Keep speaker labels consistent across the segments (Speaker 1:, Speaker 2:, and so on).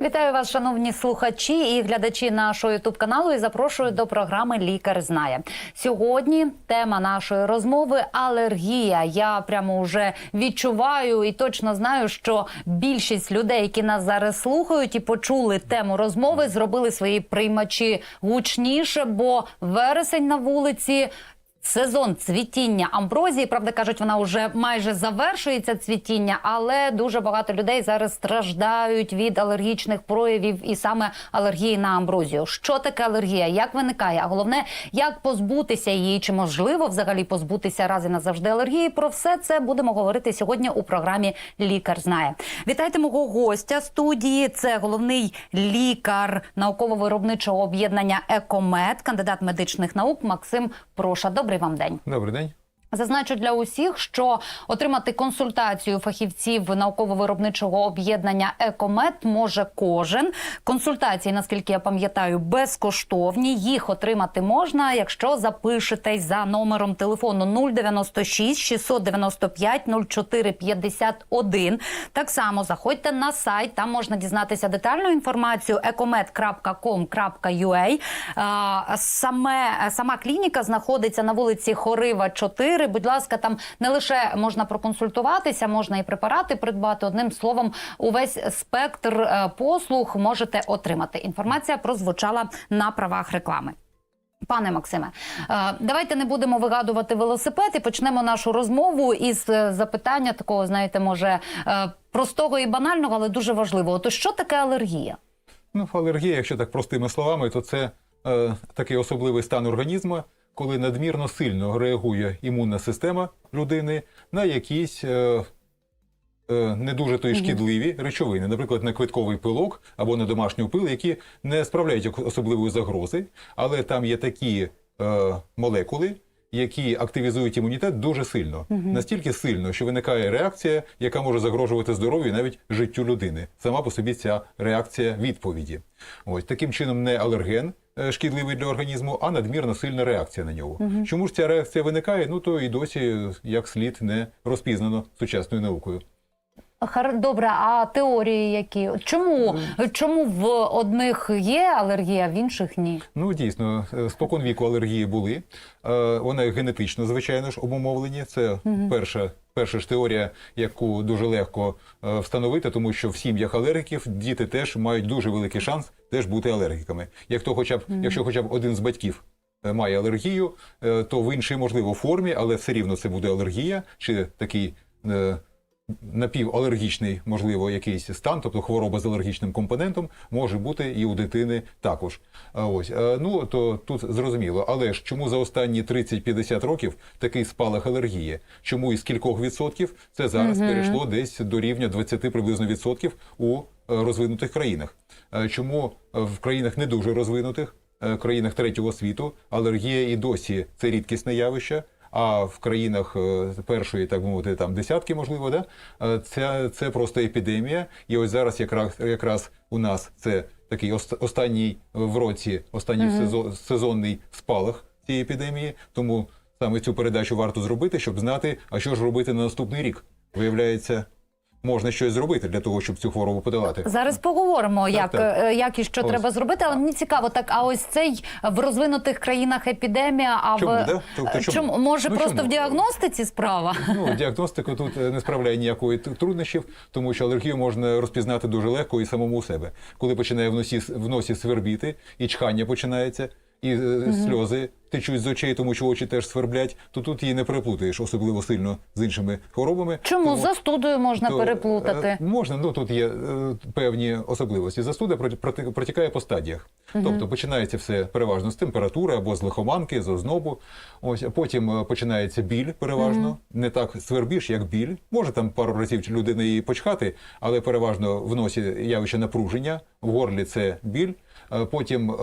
Speaker 1: Вітаю вас, шановні слухачі і глядачі нашого ютуб каналу. І запрошую до програми Лікар знає сьогодні. Тема нашої розмови алергія. Я прямо вже відчуваю і точно знаю, що більшість людей, які нас зараз слухають і почули тему розмови, зробили свої приймачі гучніше, бо вересень на вулиці. Сезон цвітіння амброзії, правда кажуть, вона вже майже завершується цвітіння, але дуже багато людей зараз страждають від алергічних проявів і саме алергії на амброзію. Що таке алергія? Як виникає? А головне, як позбутися її? Чи можливо взагалі позбутися раз і назавжди алергії? Про все це будемо говорити сьогодні у програмі Лікар знає. Вітайте мого гостя студії. Це головний лікар науково-виробничого об'єднання Екомед, кандидат медичних наук Максим Проша. Добрий вам день.
Speaker 2: Добрий день.
Speaker 1: Зазначу для усіх, що отримати консультацію фахівців науково-виробничого об'єднання Екомет може кожен. Консультації, наскільки я пам'ятаю, безкоштовні. Їх отримати можна, якщо запишетесь за номером телефону 096 695 04 51. Так само заходьте на сайт, там можна дізнатися детальну інформацію ecomed.com.ua. А, Саме сама клініка знаходиться на вулиці Хорива 4. Будь ласка, там не лише можна проконсультуватися, можна і препарати придбати. Одним словом, увесь спектр е, послуг можете отримати. Інформація прозвучала на правах реклами. Пане Максиме, е, давайте не будемо вигадувати велосипед і почнемо нашу розмову із е, запитання такого, знаєте, може простого і банального, але дуже важливого. То що таке алергія?
Speaker 2: Ну, алергія, якщо так простими словами, то це е, такий особливий стан організму, коли надмірно сильно реагує імунна система людини на якісь е, е, не дуже то й шкідливі речовини, наприклад, на квитковий пилок або на домашню пил, які не справляють особливої загрози, але там є такі е, молекули. Які активізують імунітет дуже сильно, настільки сильно, що виникає реакція, яка може загрожувати здоров'ю і навіть життю людини. Сама по собі ця реакція відповіді. Ось таким чином не алерген шкідливий для організму, а надмірно сильна реакція на нього. Чому ж ця реакція виникає? Ну то і досі е, як слід не розпізнано сучасною наукою.
Speaker 1: Добре, а теорії які? Чому, чому в одних є алергія, в інших ні?
Speaker 2: Ну дійсно, е, спокон віку алергії були. Е, Вони генетично, звичайно ж, обумовлені. Це перша. Перша ж теорія, яку дуже легко е, встановити, тому що в сім'ях алергіків діти теж мають дуже великий шанс теж бути алергіками. Як то, хоча б, якщо хоча б один з батьків е, має алергію, е, то в іншій можливо формі, але все рівно це буде алергія чи такий. Напівалергічний, можливо, якийсь стан, тобто хвороба з алергічним компонентом, може бути і у дитини також. Ось е, ну то тут зрозуміло. Але ж чому за останні 30-50 років такий спалах алергії? Чому із кількох відсотків це зараз перейшло десь до рівня 20 приблизно відсотків у е, розвинутих країнах? Е, Чому в країнах не дуже розвинутих, країнах третього світу алергія і досі це рідкісне явище? А в країнах е, першої, так мовити, там десятки, можливо, да? е, це, це просто епідемія. І ось зараз якраз, якраз у нас це такий останній в році, останній сезон, сезонний спалах цієї епідемії. Тому саме цю передачу варто зробити, щоб знати, а що ж робити на наступний рік. Виявляється, можна щось зробити для того, щоб цю хворобу подолати.
Speaker 1: Зараз поговоримо, як,
Speaker 2: так.
Speaker 1: е, як і що
Speaker 2: Ось.
Speaker 1: треба зробити, але мені цікаво, так а ось цей в розвинутих країнах епідемія, а
Speaker 2: Чому,
Speaker 1: в
Speaker 2: да? Тобто чому?
Speaker 1: може
Speaker 2: Ну,
Speaker 1: просто
Speaker 2: чому?
Speaker 1: в діагностиці справа?
Speaker 2: Ну, діагностика тут е, не справляє ніякої труднощів, тому що алергію можна розпізнати дуже легко і самому себе. Коли починає в носі, в носі свербіти, і чхання починається, і е, сльози течуть з очей, тому що очі теж сверблять, то тут її не переплутаєш, особливо сильно з іншими хворобами.
Speaker 1: Чому
Speaker 2: Тому-
Speaker 1: за студою можна
Speaker 2: то,
Speaker 1: переплутати?
Speaker 2: е, Можна, ну тут є е, певні особливості. Застуда протікає по стадіях. Тобто починається все переважно з температури або з лихоманки, з ознобу. Ось а потім починається біль, переважно. Не так свербіж, як біль. Може там пару разів людина її почхати, але переважно в носі явище напруження, в горлі це біль. Е, Потім е,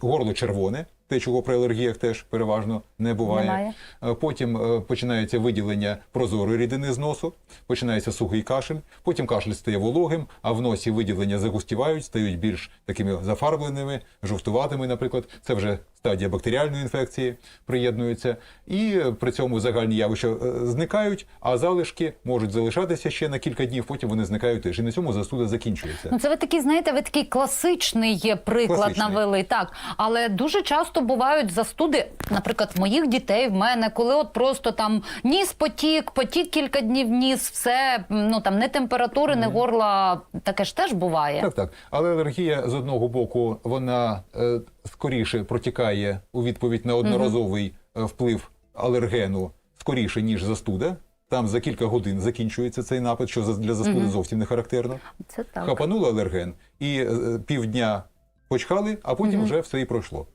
Speaker 2: горло червоне, те, чого при алергіях теж переважно не буває.
Speaker 1: Немає.
Speaker 2: Е, Потім е, починається виділення прозорої рідини з носу, починається сухий кашель, потім кашель стає вологим, а в носі виділення загустівають, стають більш такими зафарбленими, жовтуватими, наприклад. Це вже стадія бактеріальної інфекції приєднуються, і при цьому загальні явища е, зникають, а залишки можуть залишатися ще на кілька днів, потім вони зникають теж. І на цьому застуда закінчується.
Speaker 1: Ну, це ви такий, знаєте, ви такий класичний є приклад
Speaker 2: Класичний.
Speaker 1: навели. Так, але дуже часто бувають застуди, наприклад, в моїх дітей, в мене, коли от просто там ніс потік, потік кілька днів ніс, все ну там не температури, не горла. Таке ж теж буває.
Speaker 2: Так, так. Але алергія з одного боку вона е, скоріше протікає у відповідь на одноразовий е, вплив алергену скоріше, ніж застуда. Там за кілька годин закінчується цей напад, що для застуди зовсім не характерно.
Speaker 1: Це так.
Speaker 2: Хапанули алерген і е, півдня почхали, а потім вже все і пройшло.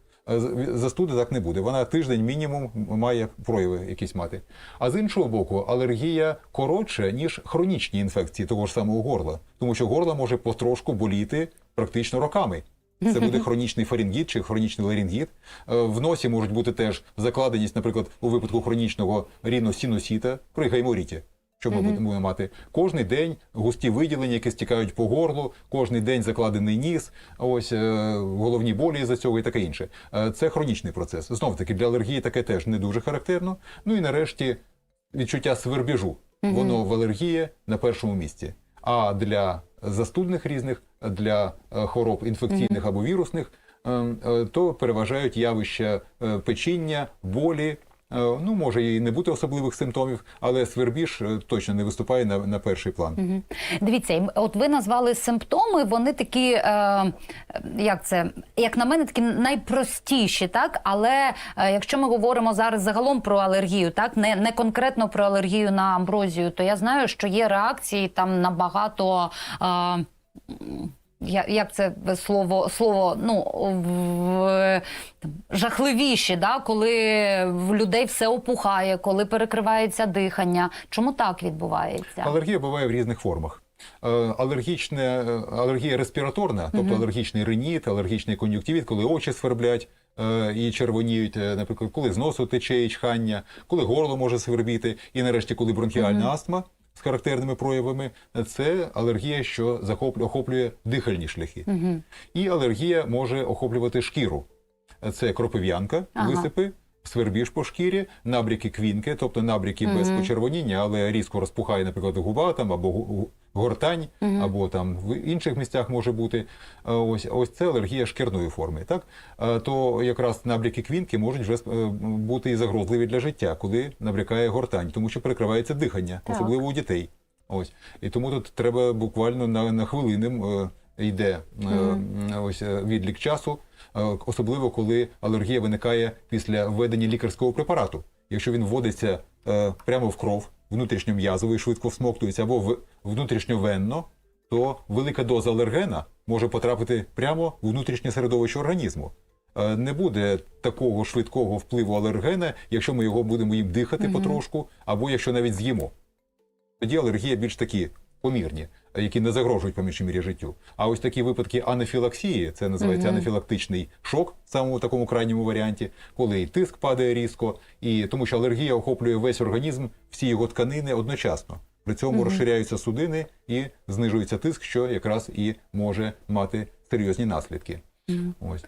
Speaker 2: Застуди так не буде. Вона тиждень мінімум має прояви якісь мати. А з іншого боку, алергія коротше, ніж хронічні інфекції того ж самого горла, тому що горло може потрошку боліти практично роками. Це буде хронічний фарінгіт чи хронічний ларінгіт. Е, В носі можуть бути теж закладеність, наприклад, у випадку хронічного ріносіносіта при гайморіті. Що ми будемо мати кожний день густі виділення, які стікають по горлу, кожний день закладений ніс, ось е, головні болі за цього і таке інше. Е, Це хронічний процес. Знов таки для алергії таке теж не дуже характерно. Ну і нарешті відчуття свербіжу. Воно в алергії на першому місці. А для застудних різних, для е, хвороб інфекційних або вірусних, е, е, то переважають явища печіння, болі. Е, Ну, може і не бути особливих симптомів, але свербіж е, точно не виступає на, на перший план.
Speaker 1: Дивіться, от ви назвали симптоми, вони такі, е, як це, як на мене, такі найпростіші, так? Але е, якщо ми говоримо зараз загалом про алергію, так, не, не конкретно про алергію на амброзію, то я знаю, що є реакції там набагато. Е, як це слово слово ну в, там, жахливіші, да? коли в людей все опухає, коли перекривається дихання. Чому так відбувається?
Speaker 2: Алергія буває в різних формах. Е, Алергічне, е, алергія респіраторна, тобто алергічний риніт, алергічний кон'юктивіт, коли очі сверблять е, і червоніють, наприклад, коли з носу тече і чхання, коли горло може свербіти, і нарешті, коли бронхіальна астма з характерними проявами, це алергія, що захоплює, охоплює дихальні шляхи. І алергія може охоплювати шкіру. Це кропив'янка,
Speaker 1: Ага.
Speaker 2: висипи, свербіж по шкірі, набряки квінки, тобто набряки без почервоніння, але різко розпухає, наприклад, губа там або гортань, або там в інших місцях може бути. Е, Ось ось це алергія шкірної форми. Так Е, то якраз набряки квінки можуть вже е, бути і загрозливі для життя, коли набрякає гортань, тому що перекривається дихання, особливо у дітей. Ось і тому тут треба буквально на, на хвилини йде е, ось е, відлік часу, е, особливо коли алергія виникає після введення лікарського препарату. Якщо він вводиться прямо в кров, внутрішньом'язово і швидко всмоктується, або в внутрішньовенно, то велика доза алергена може потрапити прямо в внутрішнє середовище організму. Не буде такого швидкого впливу алергена, якщо ми його будемо їм дихати потрошку, або якщо навіть з'їмо. Тоді алергія більш такі помірні, які не загрожують по меншій мірі життю. А ось такі випадки анафілаксії, це називається анафілактичний шок в самому такому крайньому варіанті, коли і тиск падає різко, і тому що алергія охоплює весь організм, всі його тканини одночасно. При цьому розширяються судини і знижується тиск, що якраз і може мати серйозні наслідки. Ось.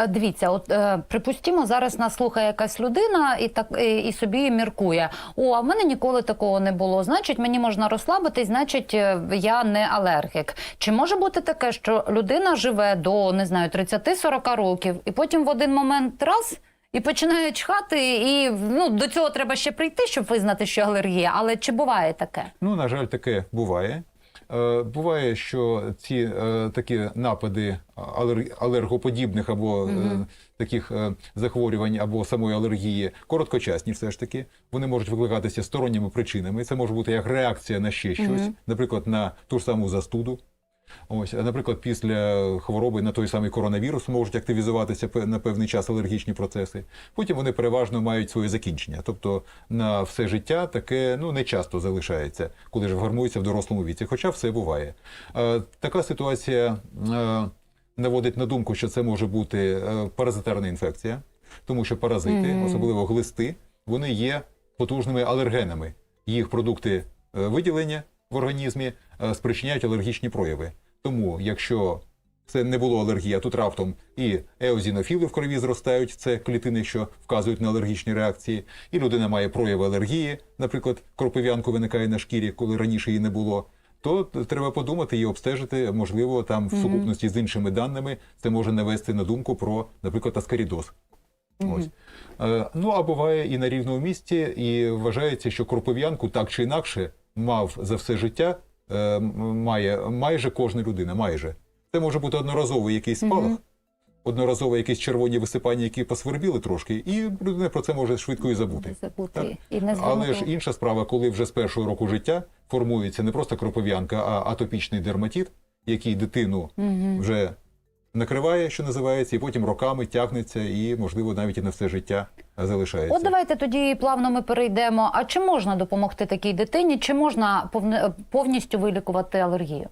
Speaker 1: Е, Дивіться, от е, припустімо, зараз нас слухає якась людина і так і, собі міркує: о, а в мене ніколи такого не було. Значить, мені можна розслабитись, значить, е, я не алергік. Чи може бути таке, що людина живе до не знаю 30-40 років, і потім в один момент раз. І починає чхати, і ну до цього треба ще прийти, щоб визнати, що алергія. Але чи буває таке?
Speaker 2: Ну, на жаль, таке буває. Е, Буває, що ці е, такі напади алергоподібних або угу. таких захворювань або самої алергії короткочасні, все ж таки. Вони можуть викликатися сторонніми причинами. Це може бути як реакція на ще щось, наприклад, на ту ж саму застуду. Ось, наприклад, після хвороби на той самий коронавірус можуть активізуватися на певний час алергічні процеси. Потім вони переважно мають своє закінчення. Тобто на все життя таке ну не часто залишається, коли ж вгамується в дорослому віці. Хоча все буває. Е, така ситуація е, наводить на думку, що це може бути е, паразитарна інфекція, тому що паразити, особливо глисти, вони є потужними алергенами. Їх продукти е, виділення в організмі е, спричиняють алергічні прояви. Тому, якщо це не було алергії, а тут раптом і еозінофіли в крові зростають, це клітини, що вказують на алергічні реакції, і людина має прояви алергії, наприклад, кропив'янку виникає на шкірі, коли раніше її не було. То треба подумати і обстежити, можливо, там в сукупності з іншими даними це може навести на думку про, наприклад, аскарідоз. Ось. Е, ну а буває і на рівному місці, і вважається, що кропив'янку так чи інакше мав за все життя, е, має майже кожна людина. Майже це може бути одноразовий якийсь спалах, одноразове якісь червоні висипання, які посвербіли трошки, і людина про це може швидко і забути.
Speaker 1: Забути і не
Speaker 2: Але ж інша справа, коли вже з першого року життя формується не просто кропив'янка, а атопічний дерматит, який дитину вже накриває, що називається, і потім роками тягнеться, і можливо навіть і на все життя залишається.
Speaker 1: От давайте тоді плавно ми перейдемо. А чи можна допомогти такій дитині? Чи можна повністю вилікувати алергію?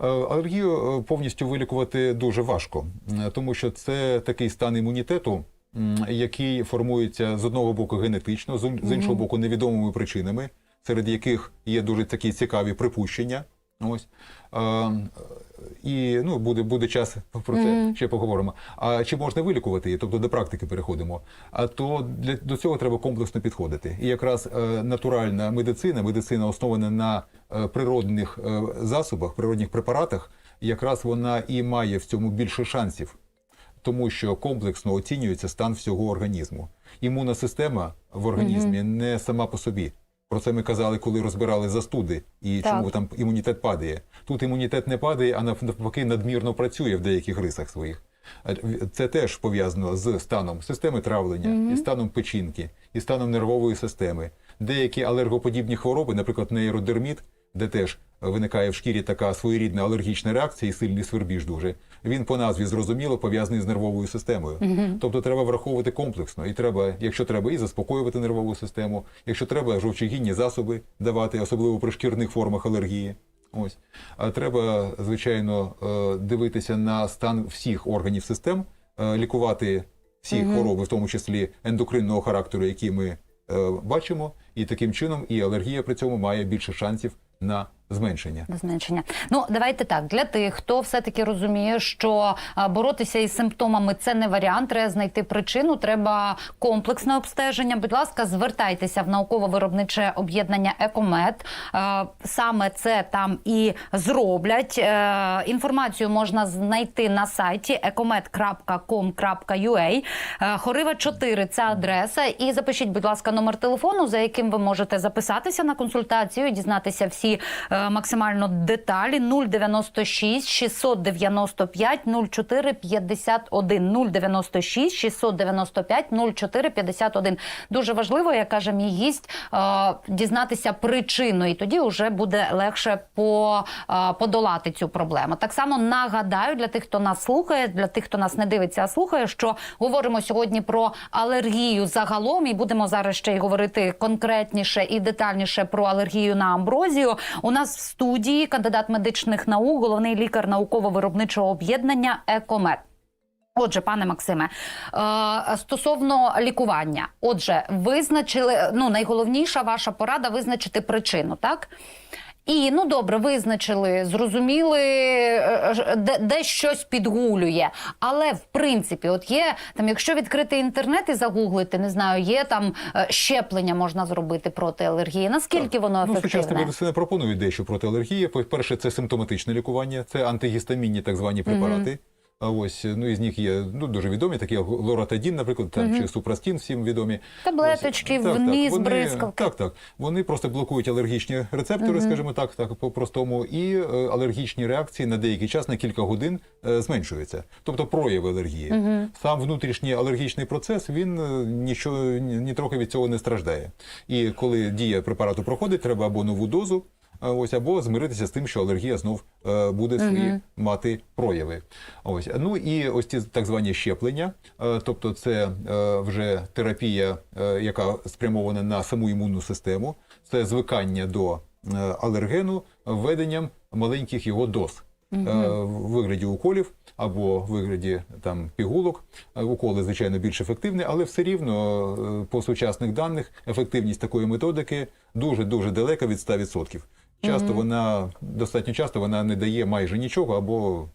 Speaker 2: Е, Алергію е, повністю вилікувати дуже важко, е, тому що це такий стан імунітету, який формується з одного боку генетично, з іншого боку невідомими причинами, серед яких є дуже такі цікаві припущення. Ось. І ну, буде, буде час про це ще поговоримо. А чи можна вилікувати її? Тобто до практики переходимо. А то для до цього треба комплексно підходити. І якраз е, натуральна медицина, медицина основана на е, природних е, засобах, природних препаратах, якраз вона і має в цьому більше шансів, тому що комплексно оцінюється стан всього організму. Імунна система в організмі не сама по собі. Про це ми казали, коли розбирали застуди і
Speaker 1: Так.
Speaker 2: чому там імунітет падає. Тут імунітет не падає, а навпаки надмірно працює в деяких рисах своїх. Це теж пов'язано з станом системи травлення, і станом печінки, і станом нервової системи. Деякі алергоподібні хвороби, наприклад, нейродерміт, де теж виникає в шкірі така своєрідна алергічна реакція і сильний свербіж дуже. Він по назві зрозуміло пов'язаний з нервовою системою. Тобто треба враховувати комплексно. І треба, якщо треба, і заспокоювати нервову систему, якщо треба, жовчогінні засоби давати, особливо при шкірних формах алергії. Ось. А треба, звичайно, е, дивитися на стан всіх органів систем, е, лікувати всі хвороби, в тому числі ендокринного характеру, які ми е, бачимо, і таким чином і алергія при цьому має більше шансів на зменшення.
Speaker 1: Зменшення. Ну давайте так для тих, хто все таки розуміє, що боротися із симптомами це не варіант. Треба знайти причину. Треба комплексне обстеження. Будь ласка, звертайтеся в науково-виробниче об'єднання Екомед. Саме це там і зроблять. Е, Інформацію можна знайти на сайті ecomed.com.ua. Е, Хорива 4 – це адреса. І запишіть, будь ласка, номер телефону, за яким ви можете записатися на консультацію і дізнатися всі е, максимально деталі. 096 695 04 51 096 695 04 51. Дуже важливо, як каже мій гість, е, дізнатися причину, і тоді вже буде легше по, е, подолати цю проблему. Так само нагадаю для тих, хто нас слухає, для тих, хто нас не дивиться, а слухає, що говоримо сьогодні про алергію загалом, і будемо зараз ще й говорити конкретніше і детальніше про алергію на амброзію. У нас в студії кандидат медичних наук, головний лікар науково-виробничого об'єднання Екомед. Отже, пане Максиме, е, стосовно лікування, отже, визначили ну найголовніша ваша порада визначити причину, так? І ну добре, визначили, зрозуміли, е, де, де щось підгулює. Але в принципі, от є там, якщо відкрити інтернет і загуглити, не знаю, є там е, щеплення можна зробити проти алергії. Наскільки воно
Speaker 2: Ну, сучасна
Speaker 1: ефективне?
Speaker 2: медицина пропонує дещо проти алергії. По-перше, це симптоматичне лікування, це антигістамінні так звані препарати. А ось ну із них є ну дуже відомі, такі як лоратадін, наприклад, там чи супрастін, всім відомі.
Speaker 1: Таблеточки,
Speaker 2: Ось, так,
Speaker 1: вниз,
Speaker 2: так, вони,
Speaker 1: бризкалки.
Speaker 2: Так, так. Вони просто блокують алергічні рецептори, скажімо так, так по-простому, і е, алергічні реакції на деякий час на кілька годин е, зменшуються. Тобто прояви алергії. Сам внутрішній алергічний процес він е, нічого ні, ні трохи від цього не страждає. І коли дія препарату проходить, треба або нову дозу. Ось або змиритися з тим, що алергія знов е, буде свої мати прояви. Ось ну і ось ці так звані щеплення, е, тобто це е, вже терапія, яка спрямована на саму імунну систему, це звикання до алергену введенням маленьких його доз. В вигляді уколів або в вигляді там пігулок. Уколи, звичайно, більш ефективні, але все рівно по сучасних даних ефективність такої методики дуже дуже далека від 100%. Часто вона достатньо часто вона не дає майже нічого або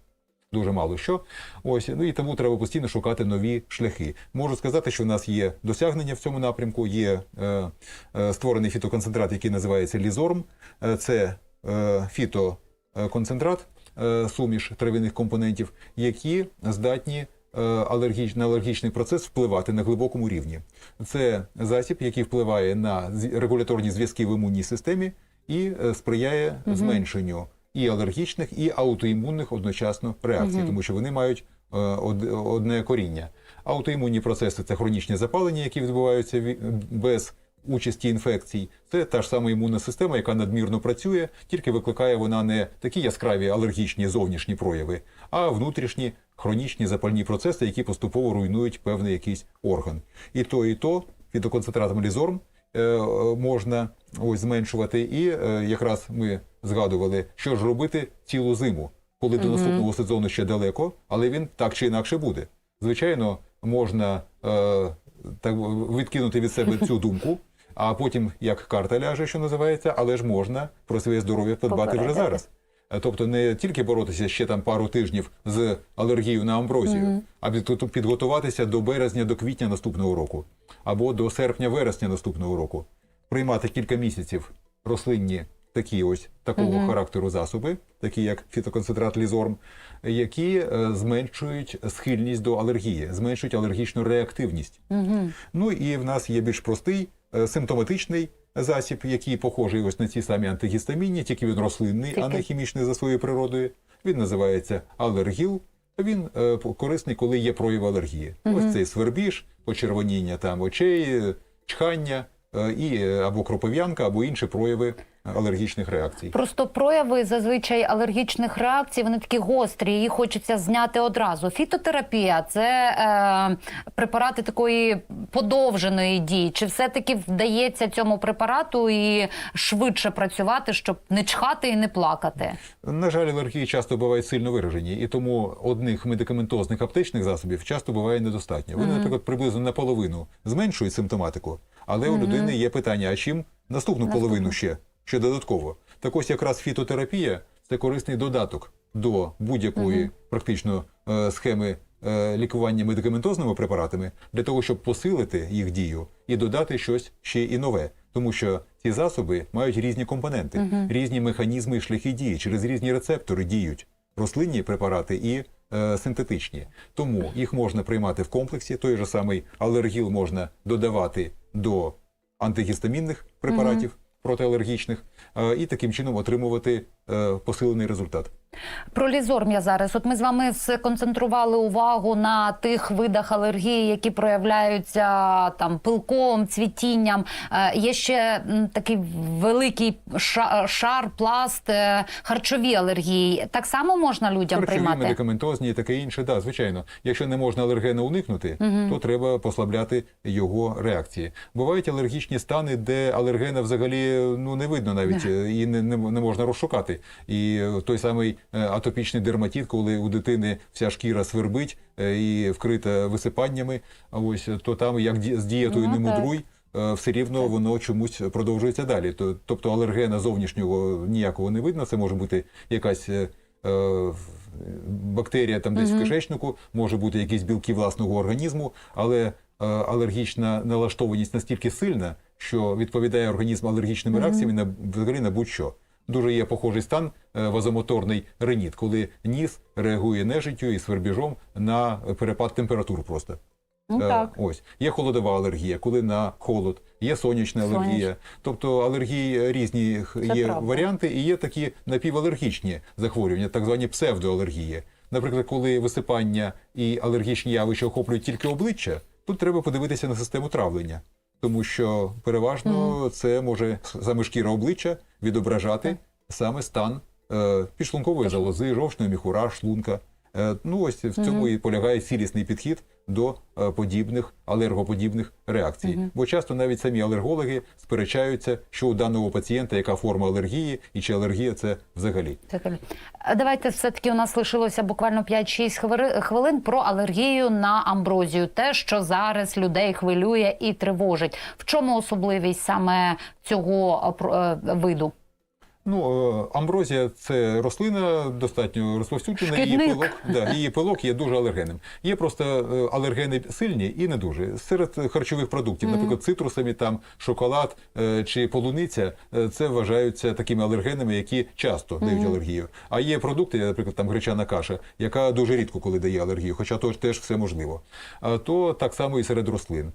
Speaker 2: дуже мало що. Ось ну і тому треба постійно шукати нові шляхи. Можу сказати, що в нас є досягнення в цьому напрямку. Є е, е, створений фітоконцентрат, який називається лізорм. Е, це е, фітоконцентрат, е, суміш трав'яних компонентів, які здатні е, алергіч, на алергічний процес впливати на глибокому рівні. Це засіб, який впливає на регуляторні зв'язки в імунній системі і е, сприяє зменшенню і алергічних, і аутоімунних одночасно реакцій, тому що вони мають е, одне коріння. Аутоімунні процеси це хронічні запалення, які відбуваються ві- без участі інфекцій. Це та ж сама імунна система, яка надмірно працює, тільки викликає вона не такі яскраві алергічні зовнішні прояви, а внутрішні хронічні запальні процеси, які поступово руйнують певний якийсь орган. І то, і то фітоконцентратом лізорм е, е, можна ось зменшувати. І е, якраз ми згадували, що ж робити цілу зиму, коли до наступного сезону ще далеко, але він так чи інакше буде. Звичайно, можна е, так відкинути від себе цю думку. А потім як карта ляже, що називається, але ж можна про своє здоров'я подбати вже зараз. Е, Тобто не тільки боротися ще там пару тижнів з алергією на амброзію, а підготуватися до березня, до квітня наступного року, або до серпня-вересня наступного року, приймати кілька місяців рослинні такі ось такого характеру засоби, такі як фітоконцентрат лізорм, які е, зменшують схильність до алергії, зменшують алергічну реактивність. Ну і в нас є більш простий е, симптоматичний засіб, який похожий ось на ці самі антигістамінні, тільки він рослинний, а не хімічний за своєю природою. Він називається алергіл. Він е, корисний, коли є прояв алергії. Ось цей свербіж, почервоніння там очей, е, чхання і е, або кропов'янка, або інші прояви алергічних реакцій.
Speaker 1: Просто прояви зазвичай алергічних реакцій, вони такі гострі, їх хочеться зняти одразу. Фітотерапія це е, препарати такої подовженої дії. Чи все-таки вдається цьому препарату і швидше працювати, щоб не чхати і не плакати?
Speaker 2: На жаль, алергії часто бувають сильно виражені, і тому одних медикаментозних аптечних засобів часто буває недостатньо. Вони, наприклад, приблизно наполовину зменшують симптоматику, але у людини є питання: а чим наступну половину ще, ще додатково? Так ось якраз фітотерапія це корисний додаток до будь-якої практично е, схеми е, лікування медикаментозними препаратами для того, щоб посилити їх дію і додати щось ще і нове. Тому що ці засоби мають різні компоненти, різні механізми і шляхи дії, через різні рецептори діють рослинні препарати і е, синтетичні. Тому їх можна приймати в комплексі. Той же самий алергіл можна додавати до антигістамінних препаратів протиалергічних, е, і таким чином отримувати посилений результат.
Speaker 1: Про лізорм я зараз. От ми з вами сконцентрували увагу на тих видах алергії, які проявляються там пилком, цвітінням. Е, є ще такий великий ша- шар, пласт, е, харчові алергії. Так само можна людям
Speaker 2: Харчові,
Speaker 1: приймати.
Speaker 2: медикаментозні і таке інше, да, звичайно. Якщо не можна алергена уникнути, то треба послабляти його реакції. Бувають алергічні стани, де алергена взагалі ну не видно навіть е, і не, не, не можна розшукати. І е, той самий е, атопічний дерматит, коли у дитини вся шкіра свербить е, і вкрита висипаннями, ось то там як з дієтою
Speaker 1: Ну,
Speaker 2: не мудруй. Все рівно воно чомусь продовжується далі. Тобто алергена зовнішнього ніякого не видно. Це може бути якась е, бактерія там десь в кишечнику, може бути якісь білки власного організму, але е, алергічна налаштованість настільки сильна, що відповідає організм алергічними реакціями на взагалі на будь-що. Дуже є похожий стан е, вазомоторний реніт, коли ніс реагує нежиттю і свербіжом на перепад температур просто.
Speaker 1: Ну,
Speaker 2: Е,
Speaker 1: так.
Speaker 2: Ось є холодова алергія, коли на холод, є сонячна
Speaker 1: Сонячна.
Speaker 2: алергія. Тобто алергії різні
Speaker 1: Це
Speaker 2: є
Speaker 1: правда.
Speaker 2: варіанти, і є такі напівалергічні захворювання, так звані псевдоалергії. Наприклад, коли висипання і алергічні явища охоплюють тільки обличчя, тут треба подивитися на систему травлення. Тому що переважно це може саме шкіра обличчя відображати саме стан е, підшлункової залози, жовчної міхура, шлунка. Е, ну ось в цьому і полягає цілісний підхід до е, подібних алергоподібних реакцій. Бо часто навіть самі алергологи сперечаються, що у даного пацієнта яка форма алергії і чи алергія це взагалі.
Speaker 1: Давайте все-таки у нас лишилося буквально 5-6 хвили- хвилин про алергію на амброзію. Те, що зараз людей хвилює і тривожить. В чому особливість саме цього е, виду?
Speaker 2: Ну, е, амброзія це рослина достатньо розповсюджена. Її пилок, да, її пилок є дуже алергенним. Є просто е, алергени сильні і не дуже. Серед харчових продуктів, наприклад, цитрусові, там шоколад е, чи полуниця, це вважаються такими алергенами, які часто дають алергію. А є продукти, наприклад, там гречана каша, яка дуже рідко коли дає алергію, хоча то теж все можливо. То так само і серед рослин.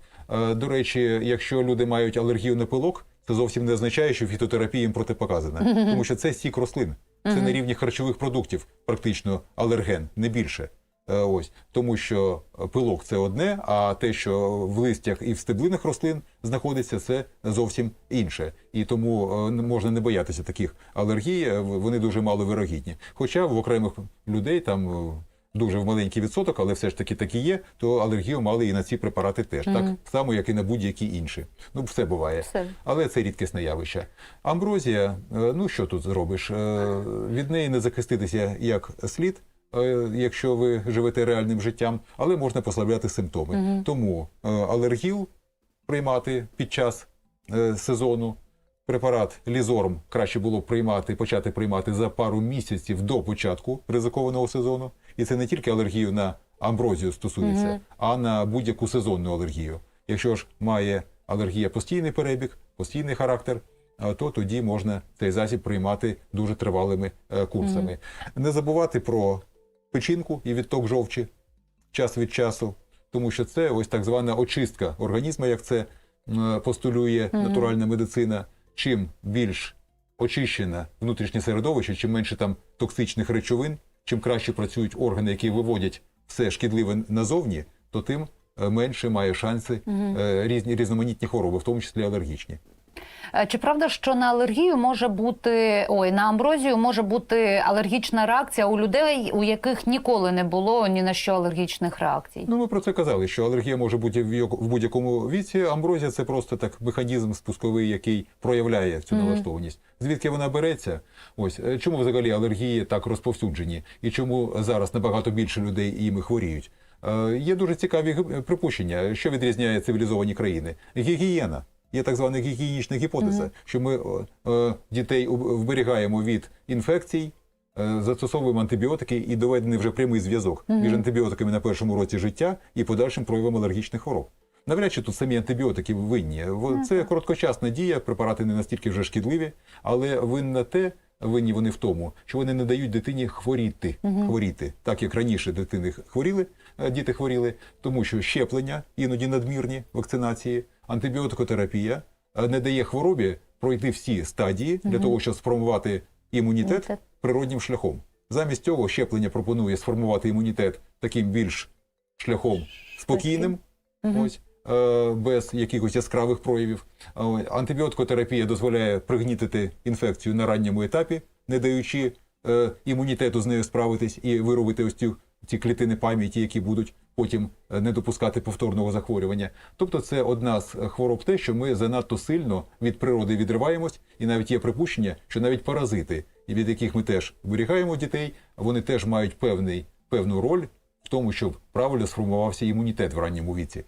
Speaker 2: До речі, якщо люди мають алергію на пилок, це зовсім не означає, що фітотерапія їм протипоказана, тому що це сік рослин. Це на рівні харчових продуктів, практично алерген, не більше. Е, Ось тому, що пилок це одне, а те, що в листях і в стеблинах рослин знаходиться, це зовсім інше. І тому е, можна не боятися таких алергій. е, Вони дуже мало вирогідні. Хоча в окремих людей там. Дуже в маленький відсоток, але все ж таки такі є, то алергію мали і на ці препарати теж, так само, як і на будь-які інші. Ну, все буває.
Speaker 1: Все.
Speaker 2: Але це рідкісне явище. Амброзія, е, ну що тут зробиш? Е, Від неї не захиститися як слід, е, якщо ви живете реальним життям, але можна послабляти симптоми. Тому е, алергіл приймати під час сезону. Препарат Лізорм краще було б приймати, почати приймати за пару місяців до початку ризикованого сезону. І це не тільки алергію на амброзію стосується, а на будь-яку сезонну алергію. Якщо ж має алергія постійний перебіг, постійний характер, то тоді можна цей засіб приймати дуже тривалими е, курсами. Не забувати про печінку і відток жовчі час від часу, тому що це ось так звана очистка організму, як це м, постулює натуральна медицина. Чим більш очищене внутрішнє середовище, чим менше там токсичних речовин, чим краще працюють органи, які виводять все шкідливе назовні, то тим е, менше має шанси угу. різні різноманітні хвороби, в тому числі алергічні.
Speaker 1: Е, Чи правда, що на алергію може бути ой, на амброзію може бути алергічна реакція у людей, у яких ніколи не було ні на що алергічних реакцій?
Speaker 2: Ну, ми про це казали, що алергія може бути в будь-якому віці. Амброзія це просто так механізм спусковий, який проявляє цю налаштованість. Звідки вона береться? Ось е, чому взагалі алергії так розповсюджені, і чому зараз набагато більше людей іми хворіють? Е, Є дуже цікаві припущення, що відрізняє цивілізовані країни. Гігієна. Є так звана гігієнічна гіпотеза, що ми е, е, дітей вберігаємо від інфекцій, е, застосовуємо антибіотики і доведений вже прямий зв'язок між антибіотиками на першому році життя і подальшим проявом алергічних хвороб. Навряд чи тут самі антибіотики винні. Це короткочасна дія, препарати не настільки вже шкідливі, але винна те, винні вони в тому, що вони не дають дитині хворіти, хворіти, так як раніше дитини хворіли, діти хворіли, тому що щеплення, іноді надмірні вакцинації, антибіотикотерапія е, не дає хворобі пройти всі стадії для того, щоб сформувати імунітет природнім шляхом. Замість цього щеплення пропонує сформувати імунітет таким більш шляхом спокійним, ось, е, без якихось яскравих проявів. Антибіотикотерапія дозволяє пригнітити інфекцію на ранньому етапі, не даючи е, імунітету з нею справитись і виробити ось ці, ці клітини пам'яті, які будуть потім е, не допускати повторного захворювання. Тобто, це одна з хвороб те, що ми занадто сильно від природи відриваємось, і навіть є припущення, що навіть паразити, від яких ми теж вирігаємо дітей, вони теж мають певний, певну роль в тому, щоб правильно сформувався імунітет в ранньому віці.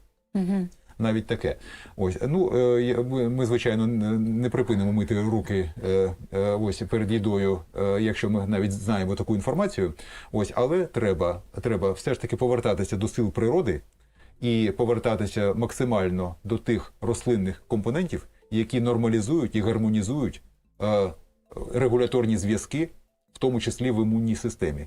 Speaker 2: Навіть таке. Ось ну е, ми, звичайно не- припинимо мити руки е, е, ось перед їдою, якщо ми навіть знаємо таку інформацію. Ось, але треба, треба все ж таки повертатися до сил природи і повертатися максимально до тих рослинних компонентів, які нормалізують і гармонізують регуляторні зв'язки, в тому числі в імунній системі.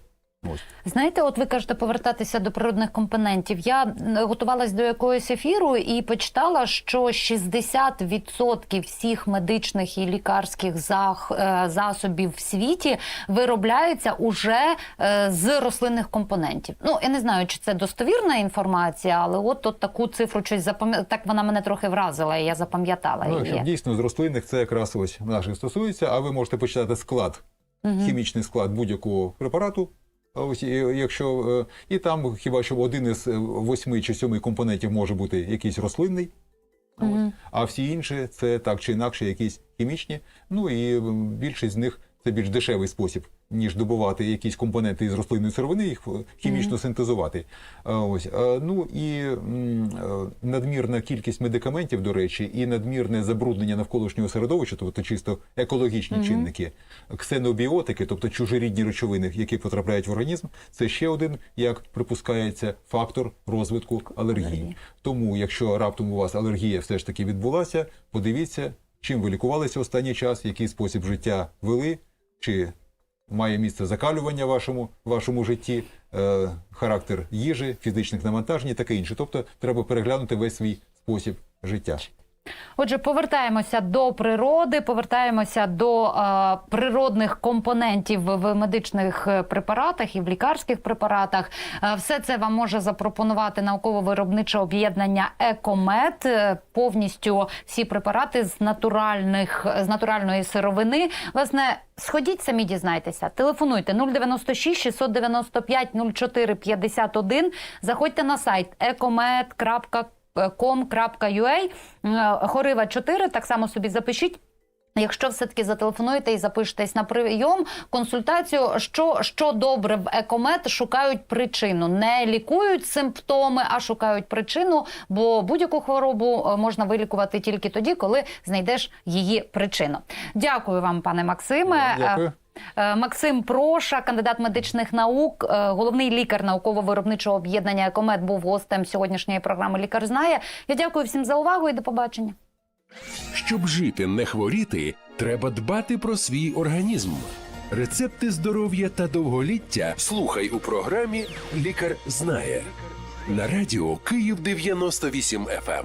Speaker 1: Знаєте, от ви кажете повертатися до природних компонентів. Я готувалась до якогось ефіру і почитала, що 60% всіх медичних і лікарських е, засобів в світі виробляються уже е, з рослинних компонентів. Ну я не знаю, чи це достовірна інформація, але от, от таку цифру щось запам'ятала. Так вона мене трохи вразила, і я запам'ятала
Speaker 2: Ну,
Speaker 1: її.
Speaker 2: дійсно з рослинних це якраз ось наших стосується, а ви можете почитати склад, хімічний склад будь-якого препарату. Ось якщо е, і там хіба що один із е, восьми чи сьоми компонентів може бути якийсь рослинний, Ось. а всі інші це так чи інакше якісь хімічні. Ну і більшість з них це більш дешевий спосіб ніж добувати якісь компоненти із рослинної сировини, їх е, хімічно синтезувати. Е, Ось Е, ну і надмірна кількість медикаментів, до речі, і надмірне забруднення навколишнього середовища, тобто чисто екологічні чинники, ксенобіотики, тобто чужорідні речовини, які потрапляють в організм, це ще один, як припускається, фактор розвитку алергії.
Speaker 1: Алергії.
Speaker 2: Тому, якщо раптом у вас алергія все ж таки відбулася, подивіться, чим ви лікувалися останній час, який спосіб життя вели, чи має місце закалювання в вашому, вашому житті, е, характер їжі, фізичних навантажень і таке інше. Тобто треба переглянути весь свій спосіб життя.
Speaker 1: Отже, повертаємося до природи, повертаємося до е, природних компонентів в медичних е, препаратах і в лікарських препаратах. Е, все це вам може запропонувати науково-виробниче об'єднання Екомет. Е, Повністю всі препарати з натуральних з натуральної сировини. Власне, сходіть самі дізнайтеся. Телефонуйте 096 695 04 51. Заходьте на сайт ecomed.com com.ua, Хорива 4, так само собі запишіть. Якщо все-таки зателефонуєте і запишетесь на прийом, консультацію, що, що добре в екомет, шукають причину. Не лікують симптоми, а шукають причину, бо будь-яку хворобу е, можна вилікувати тільки тоді, коли знайдеш її причину. Дякую вам, пане Максиме.
Speaker 2: Дякую.
Speaker 1: Е, Максим Проша, кандидат медичних наук, е, головний лікар науково-виробничого об'єднання «Екомет» був гостем сьогоднішньої програми Лікар знає. Я дякую всім за увагу і до побачення.
Speaker 3: Щоб жити, не хворіти, треба дбати про свій організм. Рецепти здоров'я та довголіття слухай у програмі Лікар знає на радіо Київ 98 FM.